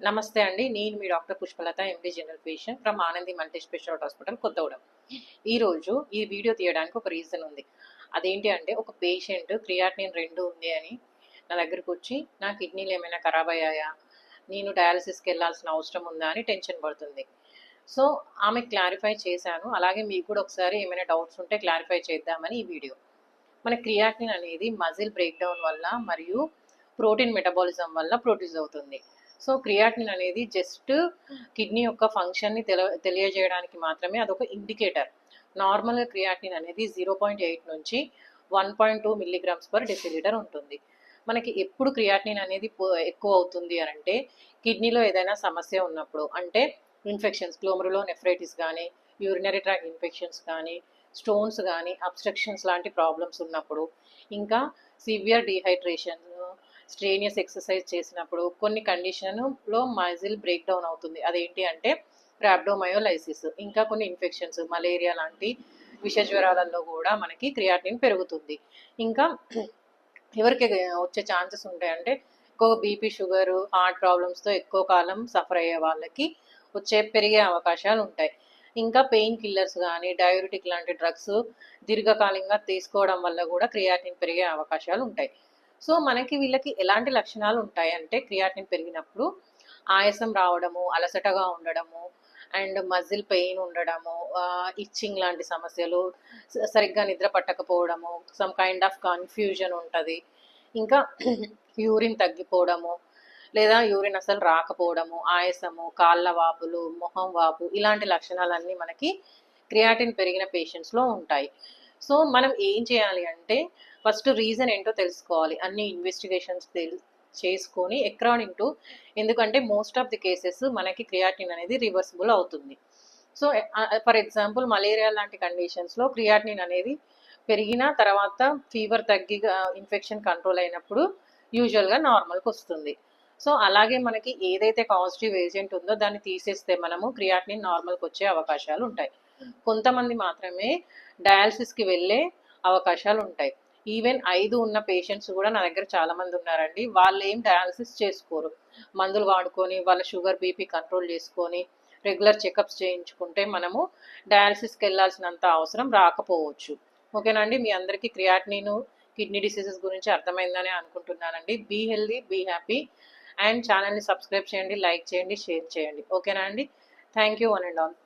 నమస్తే అండి. నేను మీ doctor Pushpalatha MD general patient from Anandi multi speciality hospital Kothagudem. ఈరోజు ఈ వీడియో తీయడానికి ఒక రీజన్ ఉంది. అదేంటి అంటే ఒక పేషెంట్ క్రియాటిన్ రెండు ఉంది అని నా దగ్గరకు వచ్చి నా కిడ్నీలు ఏమైనా ఖరాబ్ అయ్యాయా? నేను డయాలసిస్కి వెళ్ళాల్సిన అవసరం ఉందా? అని టెన్షన్ పడుతుంది. సో ఆమె క్లారిఫై చేశాను. అలాగే మీకు కూడా ఒకసారి ఏమైనా డౌట్స్ ఉంటే క్లారిఫై చేద్దామని ఈ వీడియో. మన క్రియాటిన్ అనేది మజిల్ బ్రేక్డౌన్ వల్ల మరియు ప్రోటీన్ మెటబాలిజం వల్ల ప్రొడ్యూస్ అవుతుంది. సో క్రియాటిన్ అనేది జస్ట్ కిడ్నీ యొక్క ఫంక్షన్ని తెల తెలియజేయడానికి మాత్రమే అదొక ఇండికేటర్. నార్మల్గా క్రియాటిన్ అనేది జీరో పాయింట్ ఎయిట్ నుంచి one point two milligrams per decilitre ఉంటుంది. మనకి ఎప్పుడు క్రియాటిన్ అనేది ఎక్కువ అవుతుంది అని అంటే కిడ్నీలో ఏదైనా సమస్య ఉన్నప్పుడు అంటే ఇన్ఫెక్షన్స్ గ్లోమరులో నెఫ్రైటిస్ కానీ యూరినరీ ట్రాక్ ఇన్ఫెక్షన్స్ కానీ స్టోన్స్ కానీ అబ్స్ట్రక్షన్స్ లాంటి ప్రాబ్లమ్స్ ఉన్నప్పుడు ఇంకా సివియర్ డీహైడ్రేషన్ స్ట్రేనియస్ ఎక్సర్సైజ్ చేసినప్పుడు కొన్ని కండిషన్లో మజిల్ బ్రేక్ డౌన్ అవుతుంది. అదేంటి అంటే ర్యాబ్డోమయోలైసిస్ ఇంకా కొన్ని ఇన్ఫెక్షన్స్ మలేరియా లాంటి విషజ్వరాలలో కూడా మనకి క్రియాటిన్ పెరుగుతుంది. ఇంకా ఎవరికి వచ్చే ఛాన్సెస్ ఉంటాయంటే ఎక్కువ బీపీ షుగర్ హార్ట్ ప్రాబ్లమ్స్తో ఎక్కువ కాలం సఫర్ అయ్యే వాళ్ళకి వచ్చే పెరిగే అవకాశాలు ఉంటాయి. ఇంకా పెయిన్ కిల్లర్స్ కానీ డయాబెటిక్ లాంటి డ్రగ్స్ దీర్ఘకాలికంగా తీసుకోవడం వల్ల కూడా క్రియాటిన్ పెరిగే అవకాశాలు ఉంటాయి. సో మనకి వీళ్ళకి ఎలాంటి లక్షణాలు ఉంటాయి అంటే క్రియాటిన్ పెరిగినప్పుడు ఆయాసం రావడము అలసటగా ఉండడము అండ్ మజిల్ పెయిన్ ఉండడము ఇచ్చింగ్ లాంటి సమస్యలు సరిగ్గా నిద్ర పట్టకపోవడము సమ్ కైండ్ ఆఫ్ కన్ఫ్యూజన్ ఉంటుంది. ఇంకా యూరిన్ తగ్గిపోవడము లేదా యూరిన్ అసలు రాకపోవడము ఆయాసము కాళ్ళ వాపులు మొహం వాపు ఇలాంటి లక్షణాలన్నీ మనకి క్రియాటిన్ పెరిగిన పేషెంట్స్లో ఉంటాయి. సో మనం ఏం చేయాలి అంటే ఫస్ట్ రీజన్ ఏంటో తెలుసుకోవాలి. అన్ని ఇన్వెస్టిగేషన్స్ తెల్ చేసుకొని అకార్డింగ్ టు ఎందుకంటే మోస్ట్ ఆఫ్ ది కేసెస్ మనకి క్రియాటిన్ అనేది రివర్సిబుల్ అవుతుంది. సో ఫర్ ఎగ్జాంపుల్ మలేరియా లాంటి కండిషన్స్లో క్రియాటిన్ అనేది పెరిగిన తర్వాత ఫీవర్ తగ్గి ఇన్ఫెక్షన్ కంట్రోల్ అయినప్పుడు యూజువల్గా నార్మల్కి వస్తుంది. సో అలాగే మనకి ఏదైతే పాజిటివ్ ఏజెంట్ ఉందో దాన్ని తీసేస్తే మనము క్రియాటిన్ నార్మల్కి వచ్చే అవకాశాలు ఉంటాయి. కొంతమంది మాత్రమే డయాలసిస్కి వెళ్ళే అవకాశాలు ఉంటాయి. ఈవెన్ ఐదు ఉన్న పేషెంట్స్ కూడా నా దగ్గర చాలా మంది ఉన్నారండి. వాళ్ళు ఏం డయాలసిస్ చేసుకోరు. మందులు వాడుకొని వాళ్ళ షుగర్ బీపీ కంట్రోల్ చేసుకొని రెగ్యులర్ చెకప్స్ చేయించుకుంటే మనము డయాలసిస్కి వెళ్ళాల్సినంత అవసరం రాకపోవచ్చు. ఓకేనండి మీ అందరికీ క్రియాటినిన్ కిడ్నీ డిసీజెస్ గురించి అర్థమైందని అనుకుంటున్నానండి. Be healthy be happy and ఛానల్ని సబ్స్క్రైబ్ చేయండి లైక్ చేయండి షేర్ చేయండి. ఓకేనా అండి? Thank you one and all